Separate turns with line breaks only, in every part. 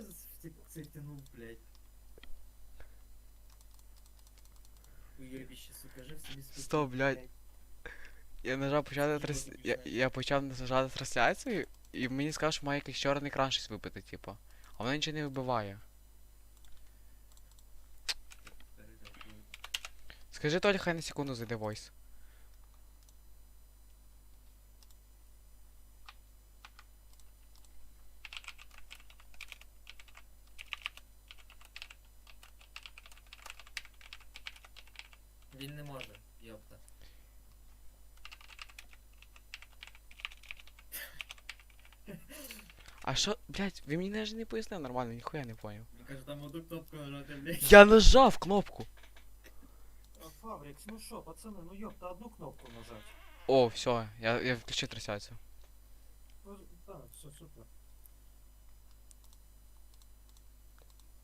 вообще затянул, блядь? Уебище, сука, жив собі спокійно,
Стоп, блядь. Я нажав почати трас... я, я почав нажати трансляцію, і мені сказав, що має якийсь чорний кран щось вибити, типу. А воно нічого не вибиває. Скажи Толі, хай на секунду зайде войс. що, блядь, ви мені навіть не пояснили нормально, ніхуя не поняв.
Він каже, там одну кнопку нажати, блядь.
Я нажав кнопку!
А, Фабрикс, ну що, пацани, ну ёпта, одну кнопку нажать.
О, все, я, я включив трансляцію.
Ну, Так, все супер.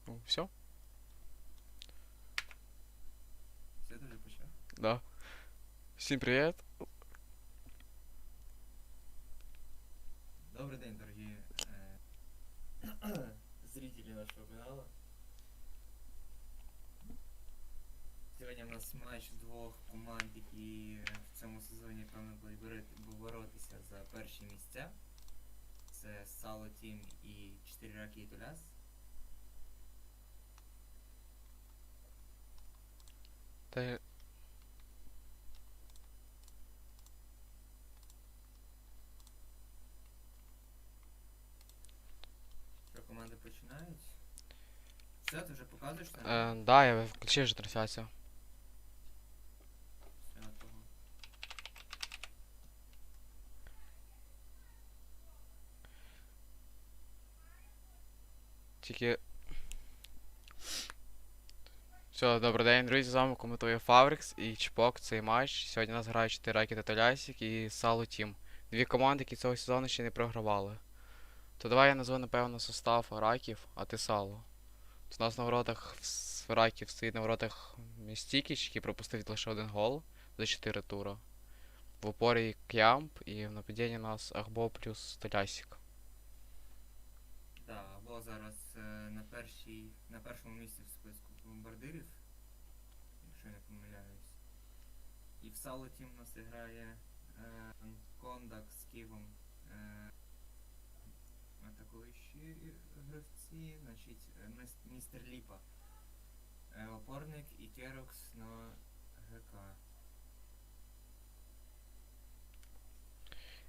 Ну, все?
Все дуже почав.
Да. Всім привіт.
Добрый день, дорогие э, зрители нашего канала. Сьогодні у нас матч двох команд, які в цьому сезоні, певно, будуть боротися за перші місця. Це Сало Тім і 4 раки Туляс.
Та я-
Що команди починають? Все, ти вже показуєш там?
Е, да, я включив вже трансляцію.
Все, того.
Тільки. Все, добрий день, друзі, з вами коментує Фаврикс і Чпок цей матч. Сьогодні нас грають 4 Раки та Толясік і Сало Тім. Дві команди, які цього сезону ще не програвали. То давай я назву, напевно, состав Раків, а ти Сало. У нас на воротах з Раків стоїть на воротах Містікіч, який пропустив лише один гол за 4 тура. В опорі К'ямп і в нападінні у нас Ахбо плюс Толясік.
Да, або зараз е, на першій, на першому місці в списку бомбардирів, якщо я не помиляюсь. І в Сало Тім у нас грає е, Кондак з Ківом. Е, атакуючі гравці, значить, е, містер Ліпа. Е, опорник і Керокс на ГК.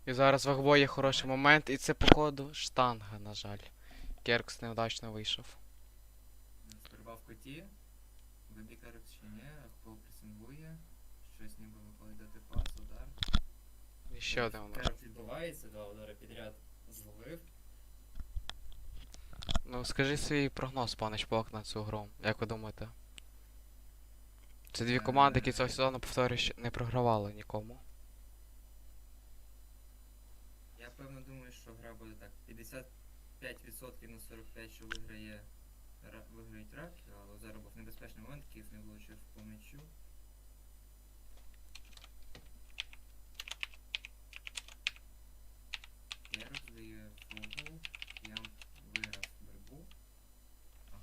І зараз в Ахбо є хороший момент, і це походу штанга, на жаль. Керкс невдачно вийшов.
Сперва в коті. Вибій Керокс чи ні, Ахпо пресингує. Щось ніби виходить дати пас, удар.
І ще один удар.
Керокс відбувається, два удари підряд
Ну скажи свій прогноз, пане Чпок, на цю гру. Як ви думаєте? Це дві команди, які цього сезону, повторюю, не програвали нікому.
Я певно думаю, що гра буде так. 55% на 45, що виграє виграють раки, але зараз був небезпечний момент, Київ не влучив по м'ячу. Керокс дає фугу, Ям виграв боротьбу.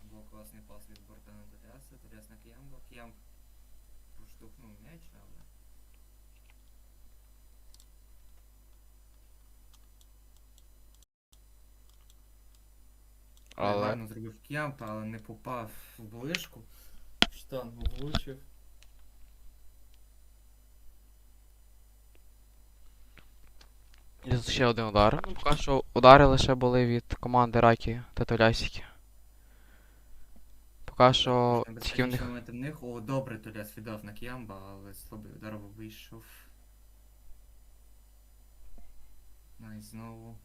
Був класний пас від борта на Толяса, Толяс на К'ямба. К'ямб проштовхнув м'яч, але Зробив к'ямп, але не попав в ближку. Штангу влучив.
і тут ще один удар. Ну, поки що удари лише були від команди Ракі та Толясіки. Поки що тільки в них.
в них. О, добре Толяс віддав на к'ямба, але слабий удар вийшов. Ну і знову.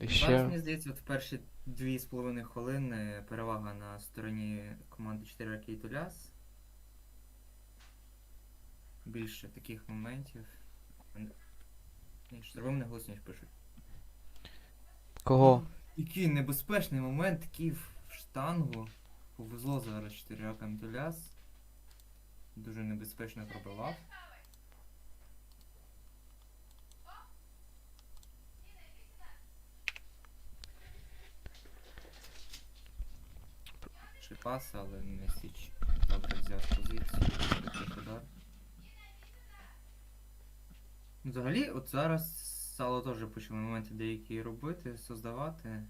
І
Зараз, мені здається, от в перші дві з половиною хвилини перевага на стороні команди 4 раки і Толяс. Більше таких моментів. Штурмом не голосніше пишуть.
Кого?
Який небезпечний момент, такий в штангу. Повезло зараз 4 ракам Толяс. Дуже небезпечно пробивав. Чи пас, але Месіч добре взяв позицію, такий удар. Взагалі, от зараз Сало теж почали моменти деякі робити, создавати.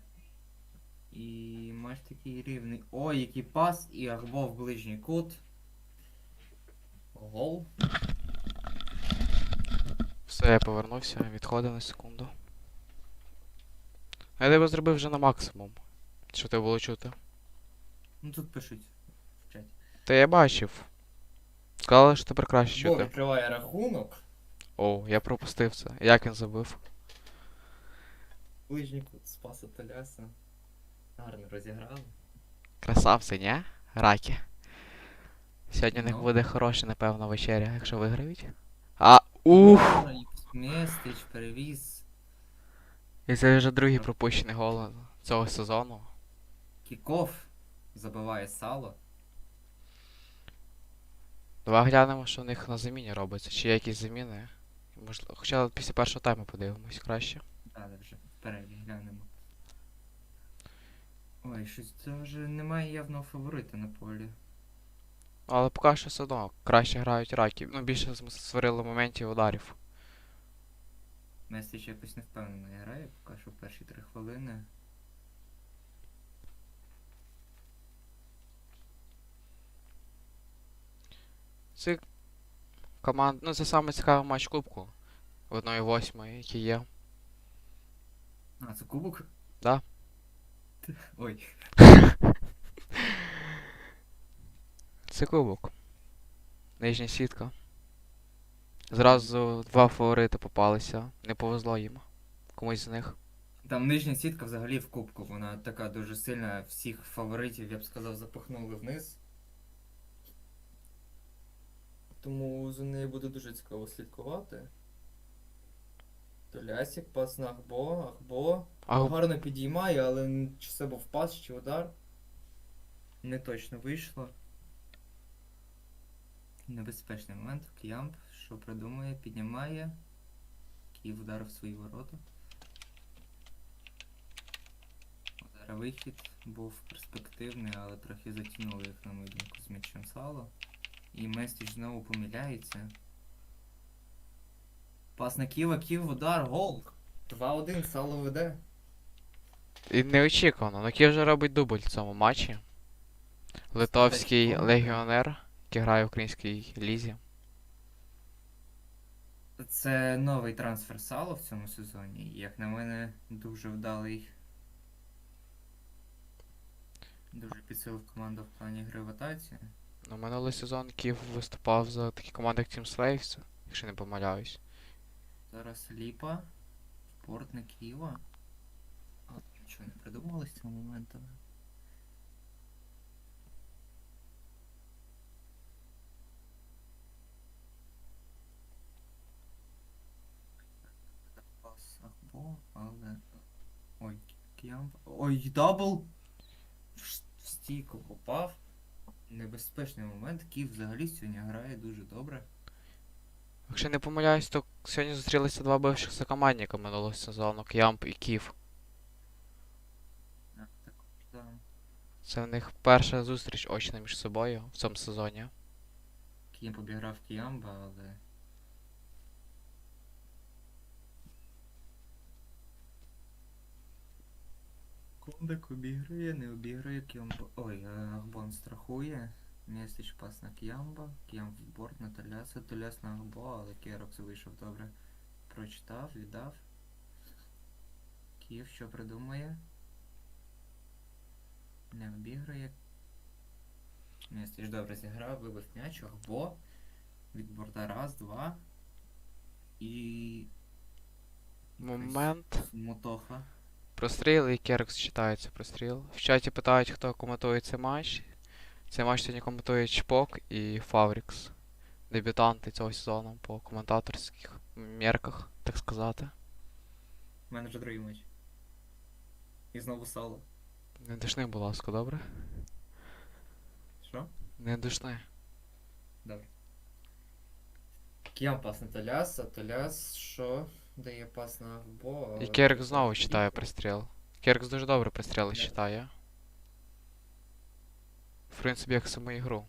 І матч такий рівний. Ой, який пас, і Агбо в ближній кут. Гол.
Все, я повернувся, відходив на секунду. А я тебе зробив вже на максимум. Що тебе було чути?
Ну тут пишуть в чаті.
Та я бачив. Сказали, що тепер краще
Бо
чути.
відкриває рахунок.
Оу, я пропустив це. Як він забив?
Ближній кут спаса Толяса. Гарно розіграли.
Красавці, ні? Раки. Сьогодні у них
Ну.
буде хороша, напевно, вечеря, якщо виграють. А, ух!
Местич, перевіз.
І це вже другий пропущений гол цього сезону.
Кіков забиває сало.
Давай глянемо, що у них на заміні робиться. Чи є якісь заміни. Можливо, хоча після першого тайму подивимось краще.
Далі вже вперед глянемо. Ой, щось це вже немає явного фаворита на полі.
Але поки що все одно краще грають раки. Ну, більше створили моментів ударів.
Местич якось невпевнено грає, поки що перші три хвилини.
Це команд. Ну, це саме цікавий матч кубку. В 1-8, який є.
А, це кубок?
Да.
Ой.
Це кубок. Нижня сітка. Зразу два фаворити попалися. Не повезло їм. Комусь з них.
Там нижня сітка взагалі в кубку, вона така дуже сильна, всіх фаворитів, я б сказав, запихнули вниз. Тому за нею буде дуже цікаво слідкувати. Толясік, пас на Ахбо, Ахбо.
А
Гарно підіймає, але чи це був пас, чи удар. Не точно вийшло. Небезпечний момент. К'ямп, що придумує, піднімає. Київ ударив свої ворота. Зараз вихід був перспективний, але трохи затягнули, як на мою думку, з м'ячем сало. І Местіч знову помиляється. Пас на Ківа, Ків, удар, гол! 2-1, сало веде.
І неочікувано. Ну Київ вже робить дубль в цьому матчі. Литовський легіонер, який грає в українській лізі.
Це новий трансфер сало в цьому сезоні. Як на мене, дуже вдалий. Дуже підсилив команду в плані гри в атаці.
Ну, минулий сезон Київ виступав за такі команди, як Team Slaves, якщо не помиляюсь.
Зараз Ліпа, спорт на Києва. А, нічого не придумали з цього моменту. Але. Ой, Кіямп. Ой, дабл! В стійку попав. Небезпечний момент. Київ взагалі сьогодні грає дуже добре.
Якщо не помиляюсь, то сьогодні зустрілися два бивших сокомандника минулого сезону К'ямп і Київ.
Так, так, да.
Це в них перша зустріч очна між собою в цьому сезоні.
Кім обіграв Кіямба, але. Кондик обіграє, не обіграє Кіямба. Ой, е, Ахбон страхує. Містич пас на Кіямба. Кіямб в борт на Толяса. Толяс на Ахбо, але Керокс вийшов добре. Прочитав, віддав. Київ що придумає? Не обіграє. Містич добре зіграв, вибив м'яч, Ахбо. Від борта раз, два. І.
Момент.
Мотоха.
Простріл і Керкс читається простріл. В чаті питають, хто коментує цей матч. Цей матч сьогодні коментує Чпок і Фаврікс. Дебютанти цього сезону по коментаторських мірках, так сказати.
У мене вже другий матч. І знову сало.
Не душни, будь ласка, добре?
Що?
Не душни.
Добре. Кіям пас на Толяса, Толяс що? Дає пас на Ахбо.
І Керк знову читає пристріл. Керкс дуже добре пристріли
Да.
читає. принципі, як саму ігру.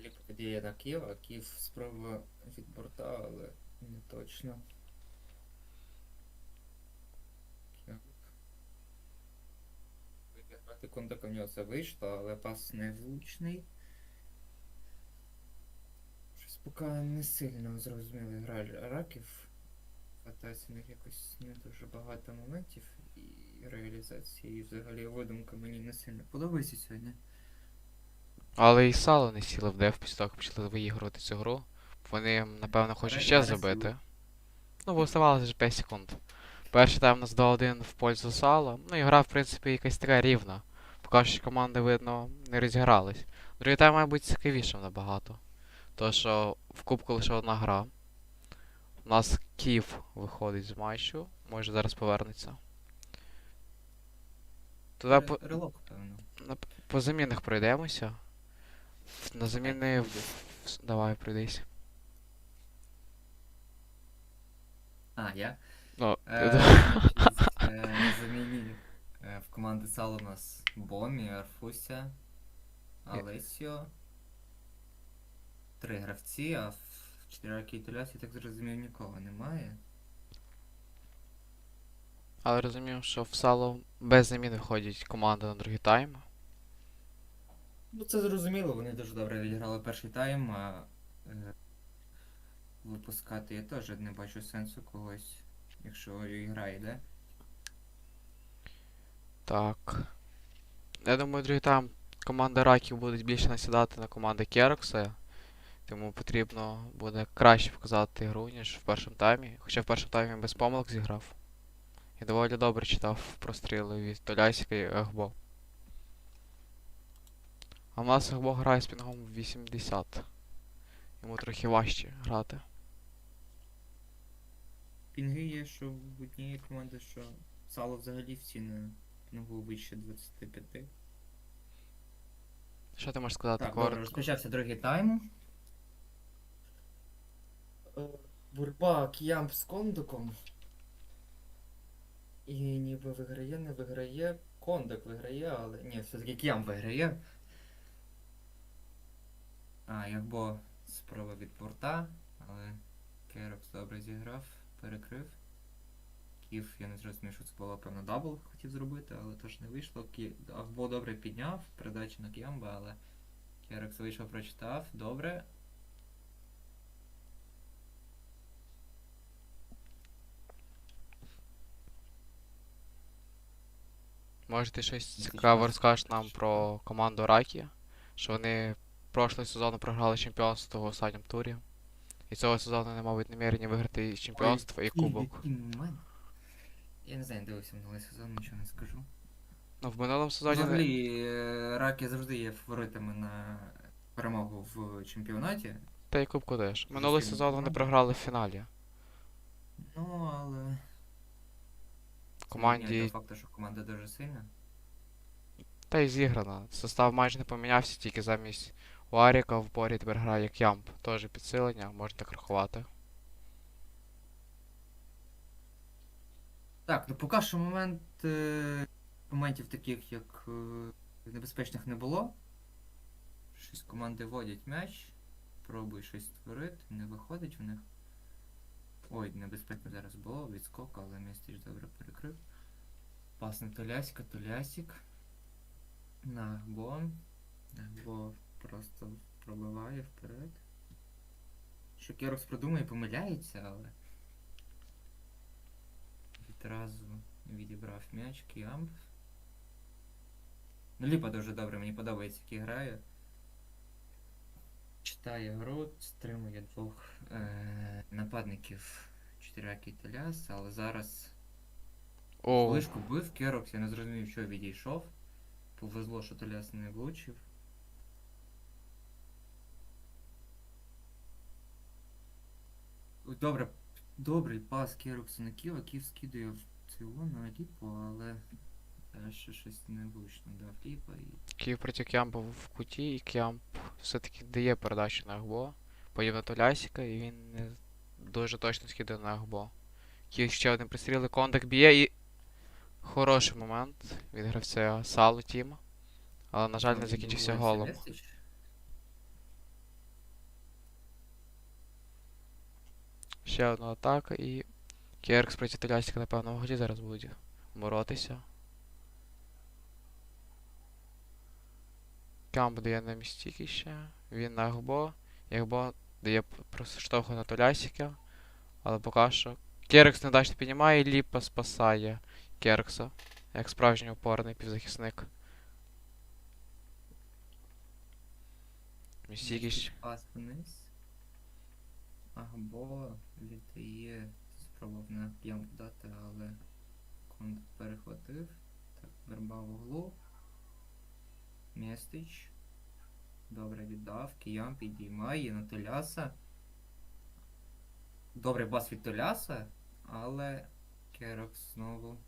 Ліп подіє на Київ, а Київ спробує від борта, але не точно. Виграти кондака в нього це вийшло, але пас не влучний. Щось поки не сильно зрозуміли гра раків. Хватається в них якось не дуже багато моментів і реалізації, і взагалі видумка мені не сильно подобається сьогодні.
Але і сало не сіли в деф після того, як почали виігрувати цю гру. Вони, напевно, хочуть ще забити. Ну, бо оставалося ж 5 секунд. Перший тайм у нас 2-1 в пользу сала. Ну і гра, в принципі, якась така рівна. Поки що команди, видно, не розігрались. Другий тайм має бути цікавішим набагато. То що в кубку лише одна гра. У нас Київ виходить з матчу. Може зараз повернеться. Туди по,
Релок, певно.
по замінах пройдемося. На заміни. Давай, пройдись.
А, я?
Ну,
На заміні е, в команди Сало у нас Бомі, Арфуся, Алесіо. Три гравці, а в чотирякій Італіасі, я так зрозумів, нікого немає.
Але розумію, що в сало без замін виходять команди на другий тайм.
Ну це зрозуміло, вони дуже добре відіграли перший тайм, а е, випускати я теж не бачу сенсу когось, якщо ігра йде.
Так. Я думаю, другий тайм команда Раків буде більше насідати на команди Керокса. Тому потрібно буде краще показати гру, ніж в першому таймі. Хоча в першому таймі без помилок зіграв. І доволі добре читав простріли від Толясіка і Егбо. А в нас Егбо грає з пінгом 80. Йому трохи важче грати.
Пінги є, що в однієї команди, що Сало взагалі всі на ногу вище 25.
Що ти можеш сказати
Так, добре, розпочався другий тайм. Е, Борьба з Кондуком. І ніби виграє, не виграє. Кондак виграє, але. Ні, все-таки Кіямп виграє. А, Ягбо спроба від порта, але Керокс добре зіграв, перекрив. Ків, я не зрозумів, що це було, певно, дабл хотів зробити, але теж не вийшло. Кі... Агбо добре підняв, передача на Кіямба, але Керекс вийшов, прочитав, добре.
Може ти щось цікаве розкажеш нам про команду Ракі? Що вони прошлого сезону програли чемпіонство в останньому турі. І цього сезону не мабуть намірені виграти і чемпіонство, і кубок.
Я не знаю, дивився минулий сезон, нічого не скажу.
Ну, в минулому сезоні
Взагалі, е, Раки завжди є фаворитами на перемогу в чемпіонаті.
та й кубку теж. Минулий сезон вони програли в фіналі.
Ну, але.
Команді-
факту, що команда дуже сильна.
Та й зіграно. Состав майже не помінявся, тільки замість Уаріка в борі тепер грає Кямп. Теж підсилення, можна так рахувати.
Так, ну поки що момент. Е... Моментів таких, як е... небезпечних не було. Щось команди водять м'яч, пробують щось створити, не виходить в них. Ой, небезпечно зараз було, відскок, але Містич добре перекрив. Пас на Толяська, Толясік. На Бон. Бо просто пробиває вперед. Що Керокс продумає, помиляється, але. Відразу відібрав м'яч Кіамп. Ну, Ліпа дуже добре, мені подобається, як грає. Читає гру, стримує двох е- нападників чотиряки Теляс, але зараз
О,
Ближку бив Керокс, я не зрозумів, що відійшов. Повезло, що Теляс не влучив. Добре, добрий пас Керокса на Ківа, Ків скидує в цього на Ліпу, але ще щось не влучно дав Ліпа і.
Київ проти Кямпа в куті, і Кямп все-таки дає передачу на Агбо. Потім на Толясіка, і він не дуже точно скидає на Агбо. Київ ще один пристріл, і Кондак б'є і. Хороший момент від гравця Сало Тіма. Але, на жаль, не закінчився голом. Ще одна атака і. Керкс проти Толясіка, напевно, в годі зараз буде боротися. Камп дає на містіки ще. Він на Гбо. Ягбо дає п- просто штовху на Толясіка. Але поки що. Керкс недачно піднімає, Ліпа спасає Керкса. Як справжній опорний півзахисник.
Пас вниз. Агбо віддає, спробував на п'ямку дати, але конд перехватив. Так, верба в углу. Местич. Добре віддав. Киян підіймає на Толяса. Добрий бас від Толяса, але Керокс знову.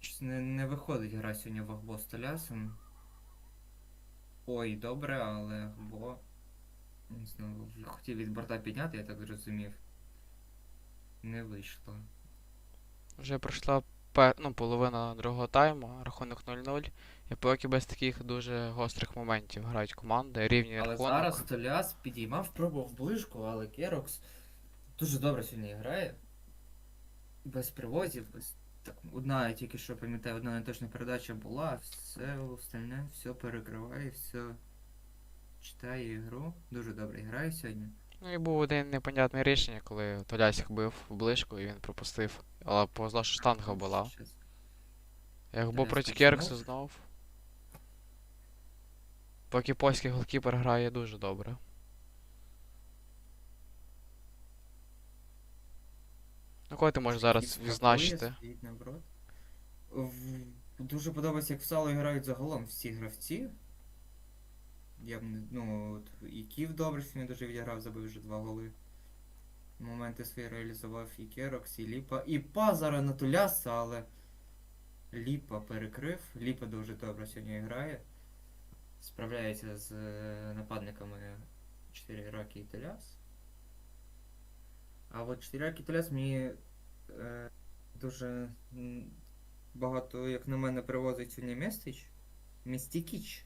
Щось не, не виходить гра сьогодні в Агбо з Толясом. Ой, добре, але Агбо знову хотів від борта підняти, я так зрозумів. Не вийшло.
Вже пройшла пе- ну, половина другого тайму, рахунок 0-0. І поки без таких дуже гострих моментів грають команди, рівні
Але
рахунок.
зараз Толяс підіймав, пробував ближку, але Керокс дуже добре сьогодні грає. Без привозів, без... Так, одна, я тільки що пам'ятаю, одна неточна передача була, все остальне, все перекриває, все читає ігру. Дуже добре грає сьогодні.
Ну і був один непонятне рішення, коли Толясік бив в ближку і він пропустив. Але повезло, що штанга була. Як був проти. Керксу знов. Поки польський голкіпер грає дуже добре. Ну кого ти можеш зараз відзначити?
Дуже подобається, як в сало грають загалом всі гравці. Я б ну, от, і Ків добре сьогодні дуже відіграв, забив вже два голи. Моменти свої реалізував і Керокс, і Ліпа. І Пазара на Туляса, але Ліпа перекрив. Ліпа дуже добре сьогодні грає. Справляється з е, нападниками 4 роки і Туляс. А от 4 роки Туляс мені е, дуже багато, як на мене, привозить сьогодні Местич. Містікіч,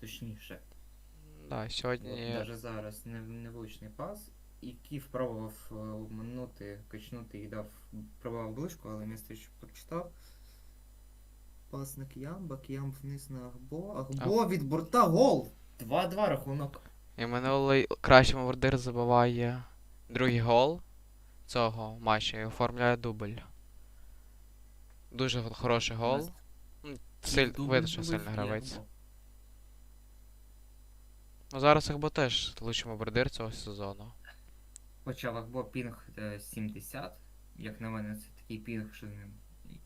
точніше.
Да, сьогодні.
Навіть зараз не, невлучний пас. І Ків пробував е, качнути і дав пробував ближку, але Местич прочитав. Пас на Кіямба, Кіямб вниз на Агбо. Агбо від борта гол! 2-2 рахунок.
І минулий кращий мордир забиває другий гол цього матчу і оформляє дубль. Дуже хороший гол. Силь... Видно, що сильний гравець.
Агбо.
Ну зараз Ахбо теж лучший бомбардир цього сезону.
Почав Агбо пінг е, 70. Як на мене, це такий пінг, що з ним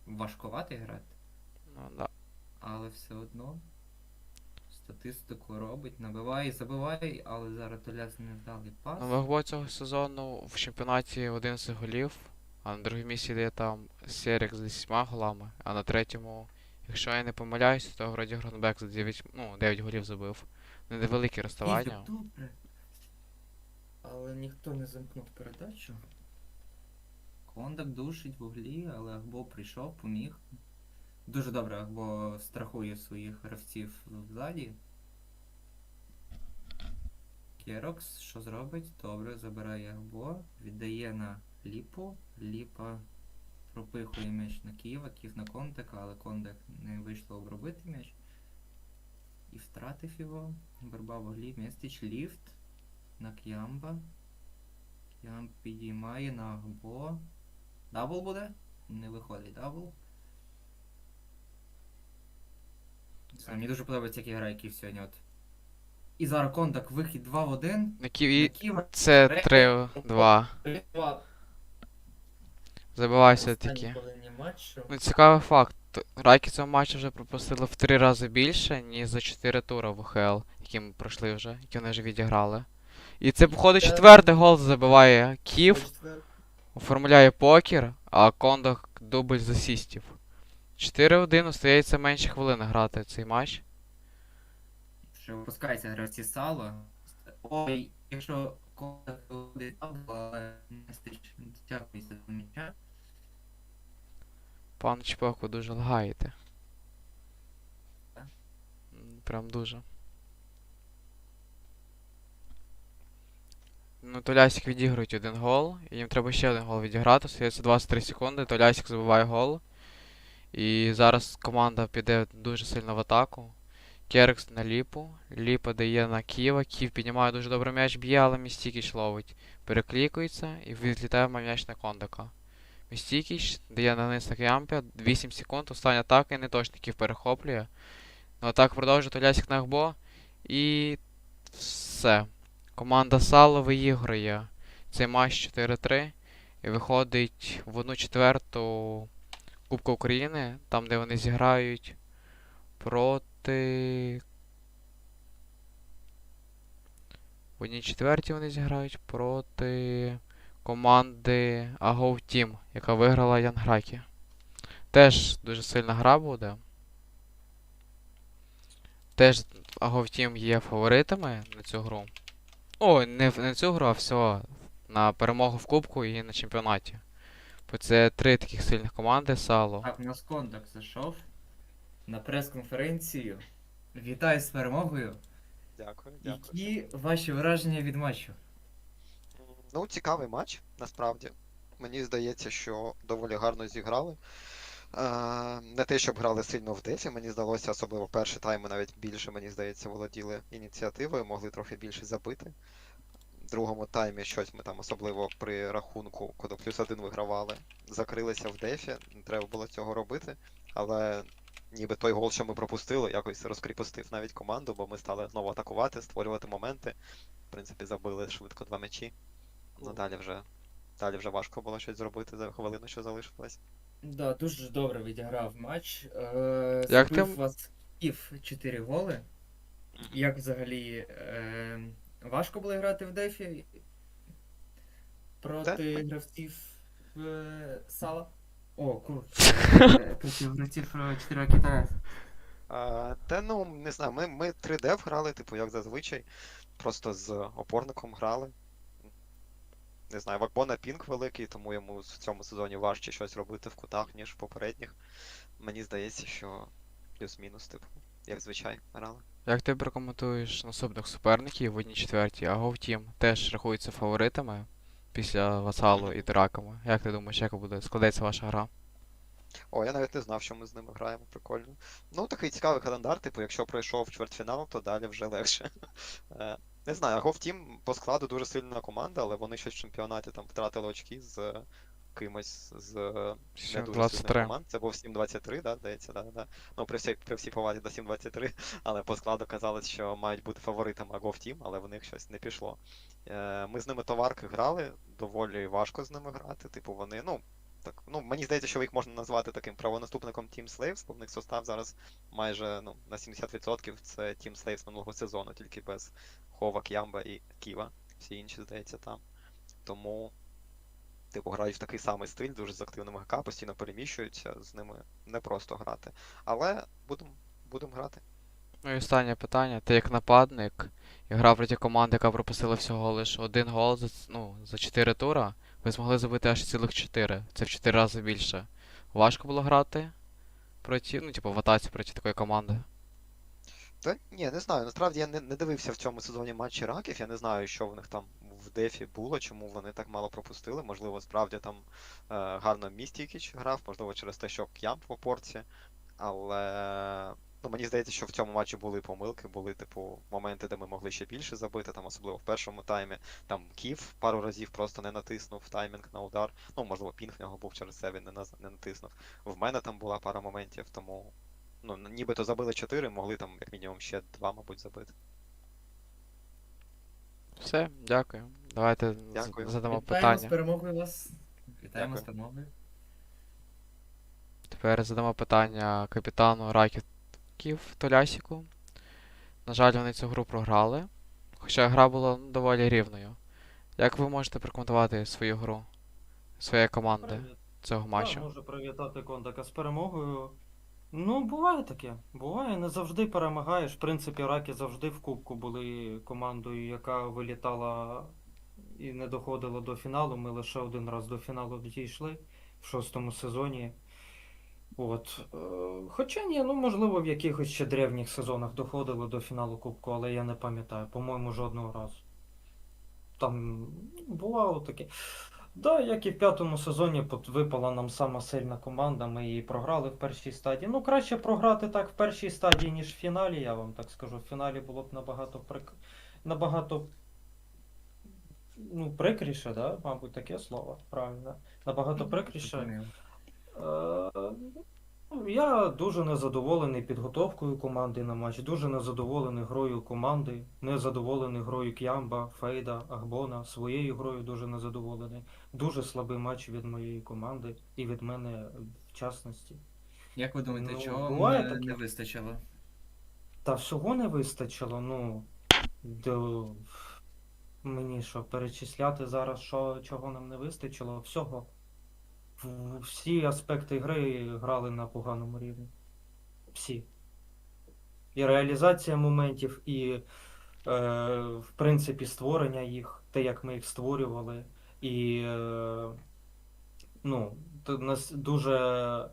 важкувати грати.
Ну, да.
Але все одно статистику робить, набиває, забиває, але зараз Толяс не вдалий пас.
Ну, Вагбо цього сезону в чемпіонаті 11 голів, а на другому місці йде там Серік з 10 голами, а на третьому, якщо я не помиляюся, то вроді Гронбек за 9, ну, 9 голів забив. Невеликі розставання.
Добре. Але ніхто не замкнув передачу. Кондак душить в углі, але Агбо прийшов, поміг. Дуже добре Агбо страхує своїх гравців ззаді. Керокс, що зробить? Добре, забирає Агбо, віддає на Ліпу. Ліпа пропихує м'яч на Києва, Київ на Кондака, але Кондак не вийшло обробити м'яч. І втратив його. Борба в углі, Местич, ліфт на К'ямба. К'ямб підіймає на Агбо. Дабл буде? Не виходить дабл. Це, мені дуже подобається, як грає Київ сьогодні. От. І зараз контакт, вихід 2 в 1.
На
Києва
це
Третє.
3-2.
два
Забивай
останні
все-таки.
хвилині матчу.
Ну, цікавий факт. Райки цього матчу вже пропустили в 3 рази більше, ніж за 4 тури в УХЛ, які ми пройшли вже, які вони вже відіграли. І це, походу, четвертий гол забиває Ків, оформляє покер, а Кондак дубль з асістів. 4-1 остається менше хвилини грати цей матч.
Що випускається гравці сало. Ой, якщо контакт буде але Местич дотягується до м'яча.
Пан Чпок, ви дуже лагаєте. прям дуже. Ну, Толясік відіграють один гол, і їм треба ще один гол відіграти. Остається 23 секунди, Толясік забиває гол. І зараз команда піде дуже сильно в атаку. Керекс на ліпу. Ліпа дає на Ківа. Ків піднімає дуже добре м'яч, б'є, але Містікіч ловить. Переклікується і відлітає м'яч на кондика. Містікіч дає на низ на Кямпя. 8 секунд. Остання атака і неточників перехоплює. Ну, атака продовжує Толясік на Гбо. І все. Команда Сало виіграє цей матч 4-3 і виходить в 1 четверту Кубка України, там де вони зіграють проти. В 1 четвертій вони зіграють проти команди Агов Team, яка виграла Янгракі. Теж дуже сильна гра буде. Теж Агов Team є фаворитами на цю гру. О, не в- не цю гру, а всього на перемогу в Кубку і на чемпіонаті. Бо це три таких сильних команди Сало.
Так, у нас кондак зайшов на прес-конференцію. Вітаю з перемогою.
Дякую, дякую.
Які ваші враження від матчу?
Ну, цікавий матч, насправді. Мені здається, що доволі гарно зіграли. Е, не те, щоб грали сильно в дефі, мені здалося, особливо перший тайм ми навіть більше, мені здається, володіли ініціативою, могли трохи більше забити. В другому таймі щось ми там, особливо при рахунку, коли плюс один вигравали, закрилися в дефі, не треба було цього робити. Але ніби той гол, що ми пропустили, якось розкріпостив навіть команду, бо ми стали знову атакувати, створювати моменти. В принципі, забили швидко два м'ячі. Ну далі вже. Далі вже важко було щось зробити за хвилину, що залишилось.
Да, дуже добре відіграв матч. Е,
Як
забив
ти-
вас Київ 4 голи. Як взагалі е, важко було грати в дефі проти гравців е, Сала? О, круто. Е, Проти гравців 4 Китаю.
А, та ну, не знаю, ми, ми 3D грали, типу, як зазвичай. Просто з опорником грали. Не знаю, Вакбона пінг великий, тому йому в цьому сезоні важче щось робити в кутах, ніж в попередніх. Мені здається, що плюс-мінус, типу, як звичай грали.
Як ти прокоментуєш наступних суперників в 1 четвертій, Агов Team теж рахуються фаворитами після Васалу і Драками. Як ти думаєш, як буде складеться ваша гра?
О, я навіть не знав, що ми з ними граємо, прикольно. Ну, такий цікавий календар, типу, якщо пройшов чвертьфінал, то далі вже легше. Не знаю, Агов Тім по складу дуже сильна команда, але вони щось в чемпіонаті там втратили очки з кимось з не дуже
7-23.
сильних команд. Це був 7-23, да, здається, да, да. Ну, при всій, при всій повазі до 7-23, але по складу казалось, що мають бути фаворитами Агов Тім, але в них щось не пішло. Е, Ми з ними товарки грали, доволі важко з ними грати. Типу, вони, ну, так, ну, мені здається, що їх можна назвати таким правонаступником Team Slaves, бо в них состав зараз майже ну, на 70% це Team Slaves минулого сезону, тільки без Хова, К'ямба і Ківа. Всі інші, здається, там. Тому, типу, грають в такий самий стиль, дуже з активними ГК, постійно переміщуються, з ними не просто грати. Але будемо будем грати.
Ну і останнє питання. Ти як нападник і грав проти команди, яка пропустила всього лише один гол за, ну, за 4 тура, ви змогли забити аж цілих 4. Це в 4 рази більше. Важко було грати проти, ну, типу, в атаці проти такої команди.
Та ні, не знаю. Насправді я не, не дивився в цьому сезоні матчі раків. Я не знаю, що в них там в дефі було, чому вони так мало пропустили. Можливо, справді там е, гарно Містікіч грав, можливо, через те, що К'ямп в опорці. Але ну, мені здається, що в цьому матчі були помилки, були, типу, моменти, де ми могли ще більше забити, там, особливо в першому таймі. Там Ків пару разів просто не натиснув таймінг на удар. Ну, можливо, пінг в нього був через це, він не, не натиснув. В мене там була пара моментів, тому. Ну, нібито забили 4, могли там як мінімум ще 2, мабуть, забити.
Все, дякую. Давайте
Дякую.
задамо
Вітаємо з перемогою вас. Вітаємо з перемогою.
Тепер задамо питання капітану Раків Толясіку. На жаль, вони цю гру програли, хоча гра була доволі рівною. Як ви можете прокоментувати свою гру, своєї команди
Привіт.
цього
Я можу привітати Кондака з перемогою. Ну, буває таке. Буває, не завжди перемагаєш. В принципі, раки завжди в кубку були командою, яка вилітала і не доходила до фіналу. Ми лише один раз до фіналу дійшли в шостому сезоні. От. Е, хоча ні, ну можливо, в якихось ще древніх сезонах доходили до фіналу Кубку, але я не пам'ятаю, по-моєму, жодного разу. Там бувало таке. Да, як і в п'ятому сезоні випала нам сама сильна команда, ми її програли в першій стадії. Ну, краще програти так в першій стадії, ніж в фіналі, я вам так скажу. В фіналі було б набагато прик... набагато ну, прикріше, да? мабуть, таке слово, правильно. Набагато прикріше. Е, Я дуже незадоволений підготовкою команди на матч, дуже незадоволений грою команди, незадоволений грою К'ямба, Фейда, Агбона, своєю грою дуже незадоволений. Дуже слабий матч від моєї команди і від мене в частності.
Як ви думаєте,
Ну,
чого
буває
не,
таке.
не вистачило?
Та всього не вистачило, ну. До... Мені що, перечисляти зараз, що, чого нам не вистачило, всього. Всі аспекти гри грали на поганому рівні. Всі. І реалізація моментів, і, е, в принципі, створення їх, те, як ми їх створювали. І е, ну, у нас дуже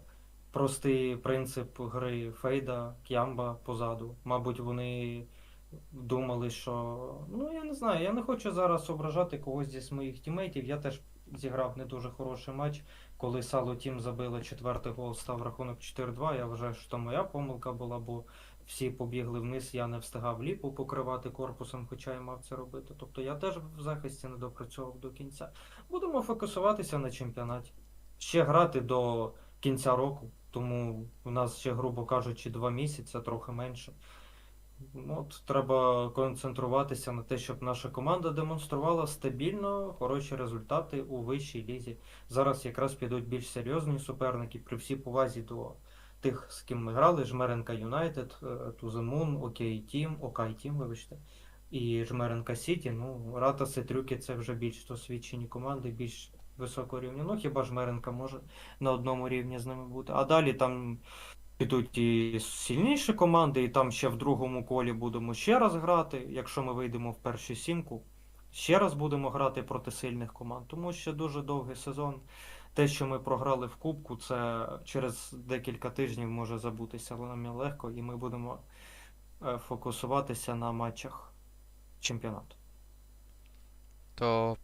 простий принцип гри Фейда, К'ямба позаду. Мабуть, вони думали, що. Ну, я не знаю, я не хочу зараз ображати когось зі своїх тімейтів. Я теж зіграв не дуже хороший матч. Коли Сало Тім забили четвертий гол, став рахунок 4-2. Я вважаю, що моя помилка була, бо всі побігли вниз, я не встигав ліпу покривати корпусом, хоча я мав це робити. Тобто я теж в захисті не допрацьовував до кінця. Будемо фокусуватися на чемпіонаті. Ще грати до кінця року, тому у нас ще, грубо кажучи, два місяці, трохи менше. Ну, От треба концентруватися на те, щоб наша команда демонструвала стабільно хороші результати у вищій лізі. Зараз якраз підуть більш серйозні суперники при всій повазі до тих, з ким ми грали: Жмеренка Юнайтед, Туземун, Окей Тім, Окай Тім, вибачте, і Жмеренка Сіті. Ну, Ратас і Трюки це вже більш досвідчені команди, більш високого рівня. Ну, хіба Жмеренка може на одному рівні з ними бути. А далі там підуть і сильніші команди, і там ще в другому колі будемо ще раз грати. Якщо ми вийдемо в першу сімку, ще раз будемо грати проти сильних команд. Тому ще дуже довгий сезон. Те, що ми програли в Кубку, це через декілька тижнів може забутися нам легко, і ми будемо е, фокусуватися на матчах чемпіонату.
То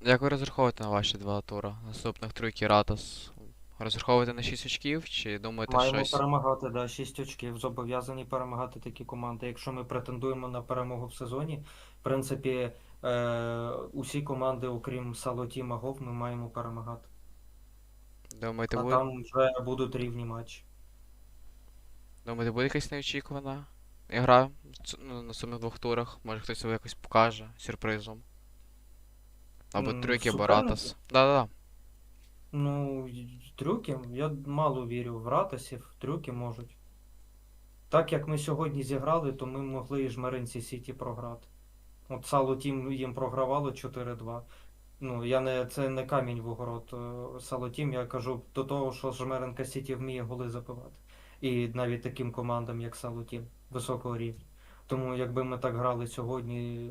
як ви розраховуєте на ваші два тури? Наступних тройки Ратос? Розраховуєте на 6 очків чи думаєте
Маємо
щось?
перемагати, да, 6 очків. Зобов'язані перемагати такі команди. Якщо ми претендуємо на перемогу в сезоні, в принципі, е, усі команди, окрім Салоті Магов, ми маємо перемагати.
Думаєте,
А
буде,
там вже будуть рівні матчі.
думаєте, буде якась неочікувана ігра ну, на наступних двох турах? Може хтось себе якось покаже сюрпризом? Або
М,
або
суперники?
Ратос. Да-да-да.
Ну, трюки, я мало вірю в Ратасів, трюки можуть. Так як ми сьогодні зіграли, то ми могли і Жмеринці Сіті програти. От Сало Тім їм програвало 4-2. Ну, я не, це не камінь в огород е, Сало Тім, я кажу до того, що Жмеренка Сіті вміє голи забивати. І навіть таким командам, як Сало Тім, високого рівня. Тому якби ми так грали сьогодні,